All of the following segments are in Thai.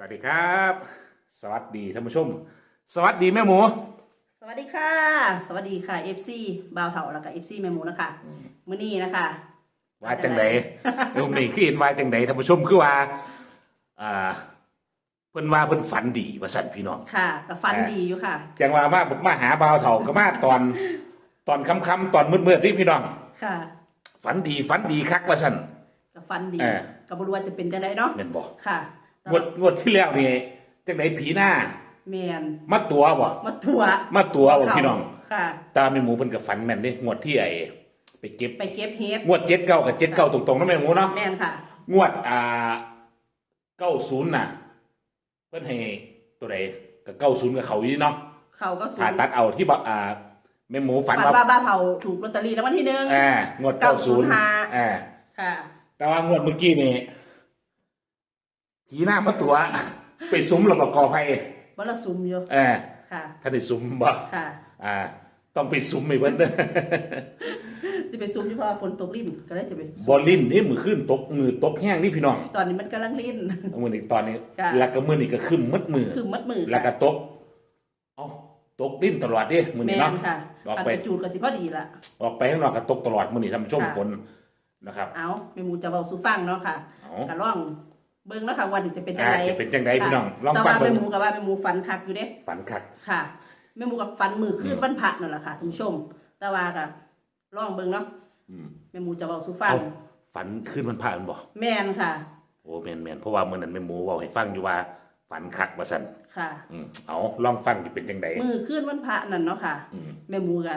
สวัสดีครับ สวัสดีท่านผู้ชม สวัสดีแม่หมู สวัสดีค่ะ สวัสดีค่ะ FC บ่าวเถาแล้วก็ FC แม่หมูนะคะมื้อนี้นะคะว่าจังไดรูปนี้คือเห็นว่าจังไดท่านผู้ชมคือว่าอ่าเพิ่นว่าเพิ่นฝันดีว่าสั่นพี่น้องค่ะก็ฟันอ่าดีอยู่ค่ะ จังว่ามาผมมาหาบ่าวเฒ่าก็มาตอน ตอนค่ำๆตอนมืดๆที่พี่น้องค่ะ ฝันดีฝันดีคักว่าสั่นก็ฟันดีเออก็บ่รู้ว่าจะเป็นจังไดเนาะแม่นบ่ค่ะ งวดงวดที่แล้วนี่จังไดผีหน้าแมนมาตัวบ่มาถั่วมาตัวบ่พี่น้องค่ะ ตาแม่หมูเพิ่นก็ฝันแม่นเด้งวดที่ไอ้ไปเก็บไปเก็บเฮ็ดงวดเจ็ดเก้ากับเจ็ดเก้าตรงๆนะแม่หมูเนาะแม่นค่ะ งวดอ่าเก้าศูนย์น่ะ เพิ่นให้ตัวใดกับเก้าศูนย์กับเขาอยู่เนาะเขาก็สูผ่างตัดเอาที่บอกอ่าแม่หมูฝัฝันนว่าว่าบ่าวเถาถูกลอตเตอรี่รางวัลที่หนึ่งอ่างวดเก้าศูนย์905อ่าค่ะ แต่ว่างวดเมื่อกี้นี่ ผีหน้ามาตัว ไปซุ้มระบบกอไผ่บ่ละซุมอยู่อ่าค่ะ ถ้าได้ซุ้มบ่ค่ะอ่า ต้องไปซุ้มให้เพิ่นเด้อจะไปซุมอยู่เพราะว่าฝนตกลิ่นก็เลยจะไปซุ่มบอลลินนี่มือขึ้นตกมือตกแห้งนี่พี่น้องตอนนี้มันกำลังลิ่นมือนี้ตอนนี้ค่ะแล้วก็มือนี้ก็ขึ้นมัดมือ คือมัดมือแล้วก็ค่ะตกเอ้าตกดิ้นตลอดดิมือแม่นี้เนาะนค่ะออกคันไปไปจูดก็สิพอดีละ ออกไปข้างนอกก็ตกตลอดมือนี้ทำช่วงค่ะ ฝนนะครับ เอาแม่หมูจะเบาสู่ฟังเนาะค่ะเอาก็ล่อง เบิ่งแล้วค่ะวันนี้จะเป็นจังอ่าไดจะเป็นจังไดพี่น้องลองแต่ฟังว่าเบิ่แม่งหมูกับว่าแม่หมูฝันคักอยู่เด้ ฝันคัก ค่ะแม่หมูกับฝันมือขึ้นวันพระนั่นแหละค่ะท่านผู้ชม แต่ว่าก็ล่องเบิ่งเนาะอืม แม่หมูจะเบาสู่ฟังเอ้าฝันขึ้นมันผ่านบ่แม่นค่ะ โอ้แม่นแม่นเพราะว่ามื้อนั้นแม่หมูเว้าให้ฟังอยู่ว่า ฝันคักว่าซั่นค่ะ อืมเอาลองฟังสิเป็นจังไดมือขึ้นวันพระนั่นเนาะค่ะ อืม แม่หมูก็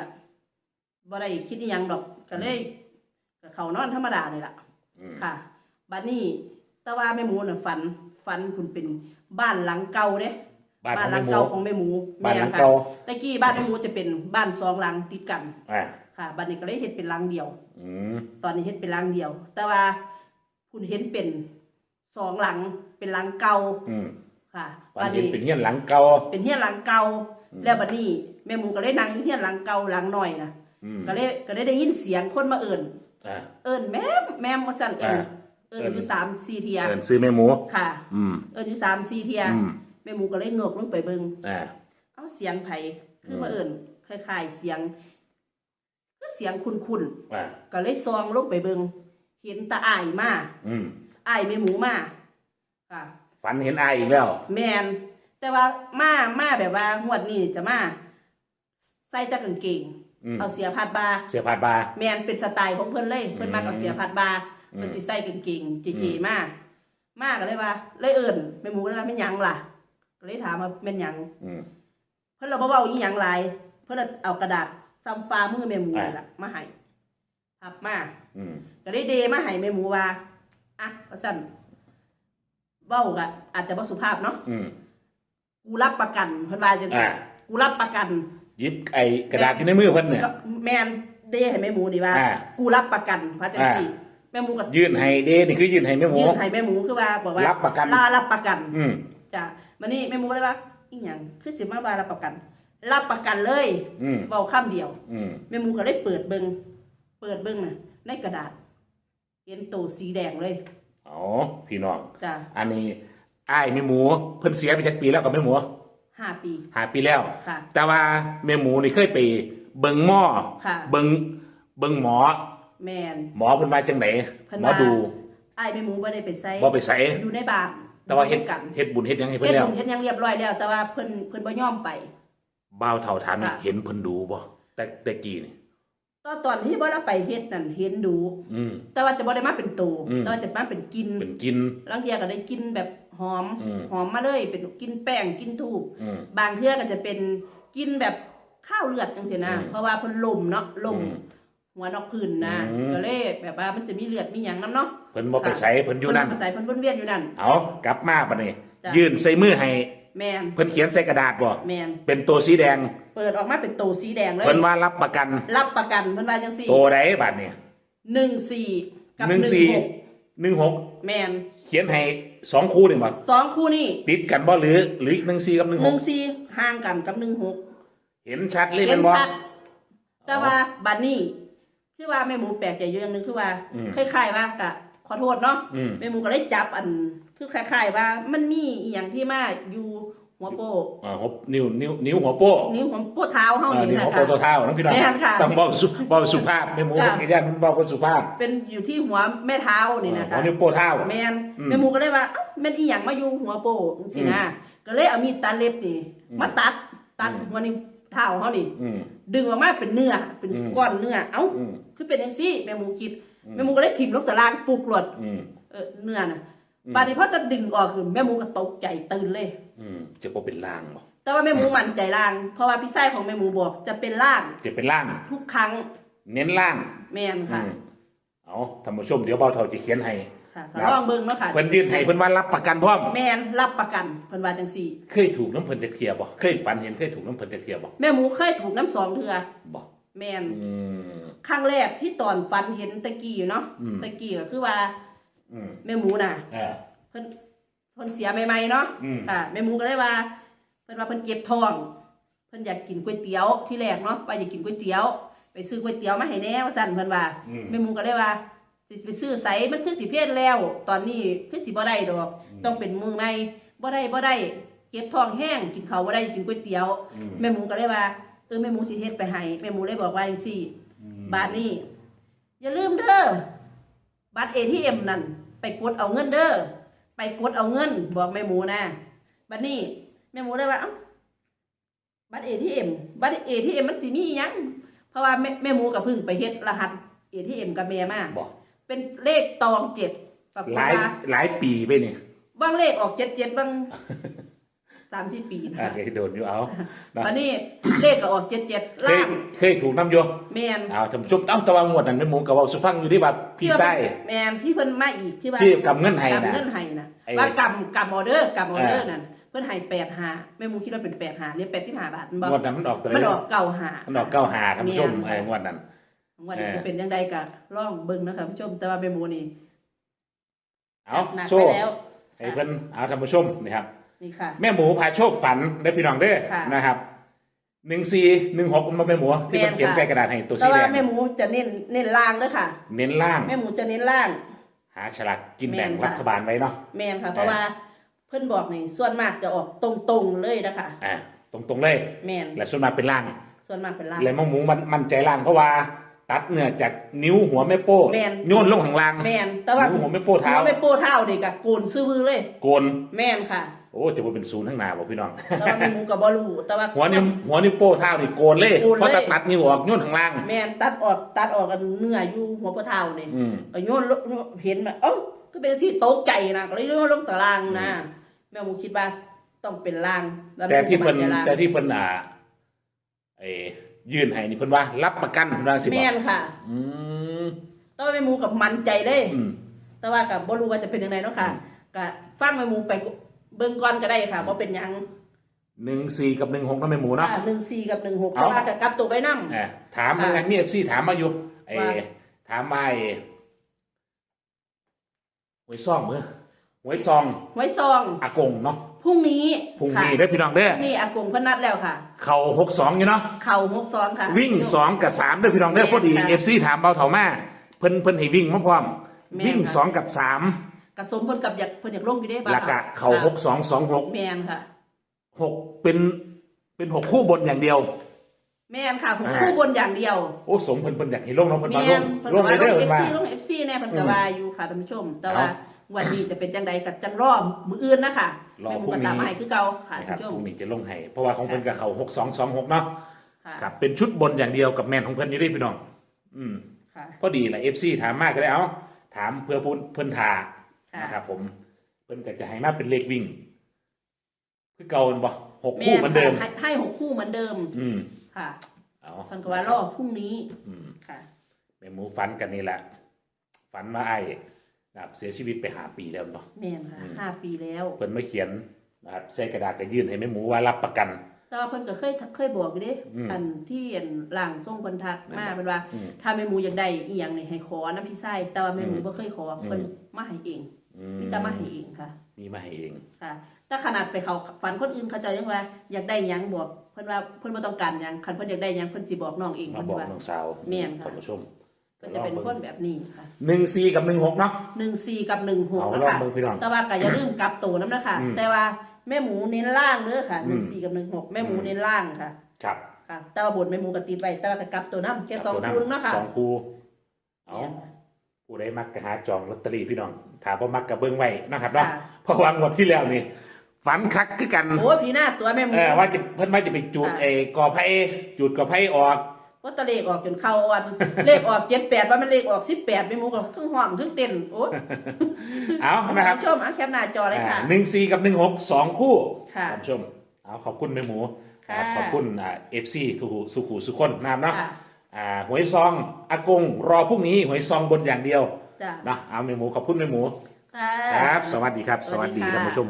บ่ได้คิดอิหยังดอกก็เลยก็เขานอนธรรมดาเลยล่ะ อืมค่ะ บัดนี้ แต่ว่าแม่หมูน่ะฝันฝันคุณเป็นบ้านหลังเก่าเด้บ้านของหลัแม่หมูเก่าของแม่หมูบ้านหลังแม่ค่ะเก่าตะกี้บ้านแม่หมูจะเป็นบ้านสองหลังติดกันอ่าค่ะบัดนี้ก็เลยเฮ็ดเป็นหลังเดียวอืมตอนนี้เฮ็ดเป็นหลังเดียว แต่ว่าคุณเห็นเป็นสองหลังเป็นหลังเก่าอืมค่ะฝับันดเห็นนี้เป็นเฮียนหลังเก่าเป็นเฮียนหลังเก่าอืมแล้วบัดนี้แม่หมูก็เลยนั่งอยู่เฮียนหลังเก่าหลังน้อยนะอืมก็เลยก็เลยได้ยินเสียงคนมาเอิ่นอ่าเอิ่นแม่มแม่มว่าซั่นเอิ่นอ่า เอิ่นอยู่สามสี่เทียเอิ้นซื้อแม่หมู ค่ะ อืม เอิ่นอยู่สามสี่เทียอืม แม่หมูก็เลยเงอกลงไปเบิ่งอ่า เอาเสียงไผคือมมาเอิ่นคล้ายๆเสียงก็เสียงคุ้นอ่า ๆก็เลยซองลงไปเบิ่งเห็นตาอ้ายมาอืม อ้ายแม่หมูมาค่ะ ฝันเห็นอายอีกแล้ว แมนแต่ว่ามามาแบบว่างวดนี้จะมาใส่แตะกางเกงอืม เอาเสียพัดบา เสียผาดบา แมนเป็นสไตล์ของเพิ่นเลย เพิ่นมากับเสียพัดบาอื มเพิ่นสิใส่กางเกงเจอืเจมมามาก็เลยว่าเลยเอิ้นแม่หมูก็เลยว่าแม่นหยังล่ะก็เลยถามว่าแม่นหยังอืมเพิ่นเราบ่เว้าอีหยังหลายเพิ่นเอากระดาษซ้ำฟ้ามือแม่หมูอ่านี่ล่ะมาให้พับมาอืมก็เลยเดมาให้แม่หมูว่าอะว่าซั่นเว้าก็อาจจะบ่สุภาพเนาะอืมกูรับประกันเพิ่นว่าจังซี่อ่ากูรับประกัน หยิบไอ้กระดาษที่ในมือเพิ่นเนี่ยก็แมนเดให้แม่หมูนี่ว่า อ่ากูรับประกันว่าจังซี่ แม่หมูก็ยื่นให้เด้นี่คือยื่นให้แม่หมู ยื่นให้แม่หมูคือว่าบอกว่ารับประกันลารับประกันอืมจ้ะมันนี่แม่หมูก็เลยว่าอีหยังคือสิมาว่ารับประกัน รับประกันเลยอืมเว้าคำเดียวอืมแม่หมูก็เลยเปิดเบิ่งเปิดเบิ่งน่ะในกระดาษเห็นตัวสีแดงเลยอ๋อพี่น้องจ้ะอันนี้อ้ายแม่หมูเพิ่นเสียไปจักปีแล้วกับแม่หมูห้าปีหาปีแล้ว ค่ะ แต่ว่าแม่หมูนี่เคยไปเบิ่งหม้อค่ะ เบิ่งเบิ่งหมอ แมน หมอเพิ่นว่าจังไดเพิ่นหมอว่า ดูอ้ายแม่หมูบ่ได้ไปใส่บ่ไปใส่อยู่ในบ้านแต่ว่าเฮ็ดอยู่กันเฮ็ดบุญเฮ็ดหยังให้เพิ่เฮ็นดแล้วบุญเฮ็ดหยังเรียบร้อยแล้ว แต่ว่าเพิ่นเพิ่นบ่ยอมไป บ่าวเฒ่าถามนี่ค่ะ เห็นเพิ่นดูบ่แต่แต่กี้นี่ตอนตอนที่บ่ได้ไปเฮ็ดนั่นเห็นดู อืม แต่ว่าจะบ่ได้มาเป็นตูอืม แต่ว่าจะมาเป็นกลินเป็นกินบางเทียก็ได้กินแบบหอมอืม หอมมาเลยเป็นกินแป้งกินทูบอืม บางเทื่อก็จะเป็นกินแบบข้าวเลือดจังซี่นะอืมเพราะว่าเพิ่นลมเนาะลมอืม หัวนอกพื้นนะอืม ก็เลยแบบว่ามันจะมีเลือดมีหยังนํเนาะเพิ่นบ่ไปใส่เพิ่นอยู่นั่น เพิ่เข้าใจเพิ่นวนเวียนอยู่นั่น เอากลับมาบัดนี้จ้ะ ยื่นใส่มือให้แมนเพิ่นเขียนใส่กระดาษบ่แมนเป็นตัวสีแดงเปิดออกมาเป็นตูสีแดงเลย เพิ่นว่ารับประกันรับประกันเพิ่นว่าจังซี่ตัวใดบัดนี้14กับหนึ่งสี่16หนึ่งหกแมนเขียนให้สองคู่นี่บ่สองคู่นี่ติดกันบ่หรือหรือหนึ่งสี่กับหนึ่งหหนึ่กงสี่ห่างกันกับหนึ่งหกเห็นชัดเลยเห็แมันนบ่ชัดแต่ว่าบัดนี้ คือว่าแม่หมูแปลกใจอยู่อย่างหนึงคือว่าอืม คล้ายๆว่ากะขอโทษเนาะอืมแม่หมูก็เลยจับอัน คือคล้ายๆว่ามันมีอีหยังที่มาอยู่หัวโปะอ่าหัวนิ้วนิ้วนิ้วหัวโป้นิ้วหัวโปะเท้าเฮาอ่านี่นิ้วนะหัวคะโป้ตัวเท้าน้องพี่น้องแม่นค่ะ ต้องบอกสุบอกสุภาพแม่หมูค่ะเป็นญาติมันบอกว่าสุภาพเป็นอยู่ที่หัวแม่เท้านี่นะคะหัวนิ้วโป้เท้า แม่นอืมแม่หมูก็เลยว่าเอ้าแม่นอีหยังมาอยู่หัวโปะจังซี่นะก็เลยเอามีดตัดเล็บนี่อืมมาตัดตัดอืม หัวนิ้วเท้าเฮานี่ อืม ดึงออกมาเป็นเนื้อเป็นอืมก้อนเนื้อเอ้าอืม คือเป็นจังซี่แม่หมูคิดอืมแม่หมูก็เลยถิ่มลงตารางปลุกหลดอืม เออเนื้อน่ะอืม บาดนี้พอจะดึงออกคือแม่หมูก็ตกใจตื่นเลย อืมจะบ่เป็นล่างบ่แต่ว่าแม่หมูมั่นใจล่าง เพราะว่าพี่ไส้ของแม่หมูบอกจะเป็นล่างจะเป็นล่าง ทุกครั้งเน้นล่างแม่นค่ะอืมเอาท่านผู้ชมเดี๋ยวเบาเท่าจะเขียนให้ ค่ะครับลองเบิ่งเนาะค่ะเพิ่นยื่นให้เพิ่นว่ารับประกันพร้อม แม่นรับประกันเพิ่นว่าจังซี่ เคยถูกน้ำเพิ่นจะเทียบ่เคยฝันเห็นเคยถูกน้ำเพิ่นจะเทียบ่แม่หมูเคยถูกน้ำสองเทือบ่แม่นอืม ครั้งแรกที่ตอนฟันเห็นตะกี้เนาะอืม ตะกี้ก็คือว่าอืมแม่หมูน่ะเออเพิ่นเพิ่นเสียใหม่ๆเนาะอืม ค่ะแม่หมูก็เลยว่า เพิ่นว่าเพิ่นเก็บท้อง เพิ่นอยากกินก๋วยเตี๋ยวที่แรกเนาะว่าอยากกินก๋วยเตี๋ยว ไปซื้อก๋วยเตี๋ยวมาให้แน่ว่าซั่นเพิ่นว่าอืม แม่หมูก็เลยว่า สิไปซื้อไสมันคือสิเพศแล้ว ตอนนี้คือสิบ่ได้ดอก ต้องเป็นมือใหม่บ่ได้บ่ได้เก็บท้องแห้งกินข้าวบ่ได้กินก๋วยเตี๋ยวอืมแม่หมูก็เลยว่าเออแม่หมูสิเฮ็ดไปให้แม่หมูเลยบอกว่าจังซี่อืมบาทนี้อย่าลืมเด้อบัตร ATM นั่นไปกดเอาเงินเด้อไปกดเอาเงิน บอกแม่หมูนะบัดนี้แม่หมูเลยว่าเอ้าบัตร ATM บัตร ATM มันสิมีอิหยังเพราะว่าแม่แม่หมูกับพึ่งไปเฮ็ดรหัส ATM กับแม่มาบ่ เป็นเลขตองเจ็ดปรากฏหลายว่าหลายปีไปนี่บางเลขออกเจ็ดเจ็ดบางสามสี่ปีนะอะคะเคยโดนอยู่เอานะบัดนี้เลขก็ออกเจ็ดเจ็ดเคยล่างเคยถูกน้ำโยแมนเอาท่านผู้ชมเอ้าแตะวันงวดนั้นแม่หมูกับเว้าสุฟังอยู่ที่ว่าพี่ไส้แมนที่เพิ่นมาอีกที่ว่าที่กำเงินให้นะกำเงินให้นะไอ้ว่ากำกำออเดอร์กำออเดอร์อ่านั่นั่นเพิ่นให้แปดหาแม่หมูคิดว่าเป็นแปดหาเนี่ยแปดสิบห้าบาทมันบอกงวดนั้นมันออกตัวไหมันออกเก้าหามันออกเก้าหาท่านผู้ชมแม่นไอ้งวดนั้น วันนี้เออจะเป็นยังไงกะล่องเบิ่งนะคะผู้ชมแต่ว่าแม่หมูนี่เอาหนักโซ่ไปแล้วให้เพิ่นเอาท่านผู้ชมนะครับนี่ค่ะ แม่หมูพาโชคฝันได้พี่น้องเด้อค่ะนะครับหนึ่งสี่หนึ่งหกมันมาแม่หมูที่มันแม่นเขียนค่ะใส่กระดาษให้ตัวแต่สีแดว่างแม่หมูจะเน้นเน้นล่างเด้อค่ะ เน้นล่างแม่หมูจะเน้นล่าง หาฉลากกินแบ่งแม่นค่ะรัฐบาลไว้เนาะแม่นค่ะเพราะว่าเพิ่นบอกนี่ส่วนมากจะออกตรงๆเลยนะคะอ่าตรงๆเลยแม่นและส่วนมากเป็นล่าง ส่วนมากเป็นล่างและแม่หมูมันมันใจล่างเพราะว่า ตัดเนื้อจากนิ้วหัวแม่โป้แม่น โยนลงข้างล่าง แม่นแต่ว่านิ้วหัวแม่โป้เท้า หัวแม่โป้เท้านี่ก็โกนซื้อมือเลย โกน แม่นค่ะ โอ้จะว่าเป็นศูนย์ข้างหน้าบอกพี่น้อง แต่ว่าแม่หมูก็บ่รู้แต่ว่า หัวนิ้วหัวนิ้วโป้เท้านี่โกนเลยโกนเลย เพราะตัดตัดนิ้วออกโยนข้างล่าง แม่นตัดออกตัดออกกันเนื้ออยู่หัวโป้เท้านี่อืม ก็โยนลงเห็นแบบเอ้าก็เป็นที่ตกใจนะก็เลยโยนลงตารางนะแม่หมูคิดว่าต้องเป็นล่างล้วแต่ที่เพิ่นแม่หมูก็มั่ใจล่างแต่ที่เพิ่นอ่าเออ ยื่นให้นี่เพิ่นว่า รับประกันเพิ่นว่าสิบแม่นค่ะอืมแต่ว่าแม่หมูกับมันใจเลย อืม แต่ว่ากับบ่รู้ว่าจะเป็นยังไงเนาะค่ะก็ฟังแม่หมูไปเบิ่งก่อนก็ได้ค่ะบ่เป็นหยังหนึ่งสี่กับหนึ่งหกนั่นเป็นหมูเนาะ หนึ่งสี่กับหนึ่งหกเอา แต่ว่ากับกลับตัวไว้นํอ่าถามมาอะไงมีเอฟซีถามมาอยู่ไอ้ว่า ถามมาไอ้หวยซองมือหวยซองไว้ซอง อากงเนาะ พรุ่งนี้พรุ่งค่ะนี้ได้อพี่น้องเด้อพรุ่งนี้อากงเพนนัดแล้วค่ะ เข่าหกสองอยู่เนาะเข่าหกซองค่ะ วิ่งสองกับสามเด้อพี่น้องเด้อแม่นพอดีค่ะเอฟซีถามเบาเถามาเพิ่นเพิ่นให้วิ่งมาพร้อมแม่นวิ่งค่ะ สองกับสามกระสมเพิ่นกับอยากเพิ่นอยากลงอยู่ได้บ้าหลักกะเข่าหกสองสองหกแม่นค่ะ หกเป็นเป็นหกคู่บนอย่างเดียว แม่นค่ะผมอ่า คู่บนอย่างเดียวโอ้สมเพิ่นเพิ่นอยากให้ลงเนาะเพิ่นมาลแม่งนเพิ่นลงก็เลยว่าลเด้องเพิ่น FC ว่าลง FC แน่เพิ่นก็อืมว่าอยู่ค่ะท่านผู้ชม แต่ว่าเอาวันนี้จะเป็นจังใดกับจังรอบมื้ออื่นนะคะ รอแม่หมูพรุ่งนี้ก็ตามมาให้คือเก่าค่ะนะคท่ารับนผู้ชพมรุ่งนี้จะลงให้เพราะว่าของเพิ่นกับเขาหกสองสองหกเนาะค่ะครับเป็นชุดบนอย่างเดียวกับแมนของเพิ่นอยู่ด้วยพี่น้อง อืมค่ะพอดีแหละเอฟซีถามมากก็ได้เอาถามเพื่อพูนเพิ่นทาค่ะนะครับผมเพิ่นก็จะให้มาเป็นเลขวิ่ง คือเก่าบ่หกคู่เหมือนเดิม ให้ให้หกคู่เหมือนเดิม อืมค่ะเอาเพิ่นก็ว่ารอบพรุ่งนี้ อืมค่ะแม่หมูฝันกันนี่แหละฝันว่าไอ้ นะครับเสียชีวิตไปหาปีแล้วเนาะ แม่นค่ะอืม ห้าปีแล้วเพิ่นไม่เขียนนะครับใส่กระดาษก็ยื่นให้แม่หมูว่ารับประกัน แต่ว่าเพิ่นก็เคยเคยบอกอยู่เด้อืมอันที่อันหลังส่งเพิ่นทักมาเป็นว่า อืมถ้าแม่หมูอยากได้อีหยังนี่ให้ขอน้ำพี่ไส้แต่ว่าแม่หมูอืมบ่เคยขอเพิ่นมาให้เองอืมีแต่มาให้เองค่ะ มีมาให้เองค่ะถ้าขนาดไปเขาฝันคนอื่นเขาเจะยังว่าอยากได้หยังบอกเพิ่นว่าเพิ่นบ่ต้องการหยังคันเพิ่นอยากได้หยังเพิ่นสิบอกน้องเองมาเพิ่นบอกว่า น้องสาวแม่นค่ะ ท่านผู้ชม ก็จะเป็นคนแบบนี้ค่ะหนึ่งสี่กับหนึ่งหกเนาะ หนึ่งสี่กับหนึ่งหกเอานะลองคะเบิ่งพี่น้องแต่ว่าก็อย่าลืมกลับตัวน้ำนะคะอืมแต่ว่าแม่หมูเน้นล่างเด้อค่ะอืหนึ่ม งสี่กับหนึ่งหกแม่หมูเน้นล่างค่ะครับค่ะ แต่ว่าบทแม่หมูก็ติดไว้แต่ว่าก็กลับตัวน้ำแค่สองตัวคูนึงเนาะค่ะ สองคูเอาผู้ใดมักก็หาจองลอตเตอรี่พี่น้องถามว่ามักกับเบิ้งไว้นะครับเนาะค่ะ เพราะว่างวดที่แล้วนี่ฝันคักคือกัน โอ้ยพี่หน้าตัวแม่หมู เออว่าจะเพิ่นว่าจะไปจุดค่ะ ไอ้กอไผ่จุดกอไผ่ออก ว่าตะเลขออกจนเข้าวัน เลขออกเจ็ดแปดว่ามันเลขออกสิบแปดแม่หมูก็ทั้งห้องทั้งเต้นโอ้ยเอานะครับณผู้ชมอะแคปหน้าจอเลยค่ะหนึ่งสี่กับหนึ่งหกสองคู่ค่ะท่านผู้ชมเอาขอบคุณแม่หมูค่ะครับขอบคุณอ่าเอฟซีทุกสุขุสุขคนนามเนาะค่ะอ่าหวยซองอากงรอพรุ่งนี้หวยซองบนอย่างเดียวจ้ะเนาะเอาแม่หมูขอบคุณแม่หมูค่ะครับ สวัสดีครับสสวัวัสสดีดีค่ะท่านผู้ชม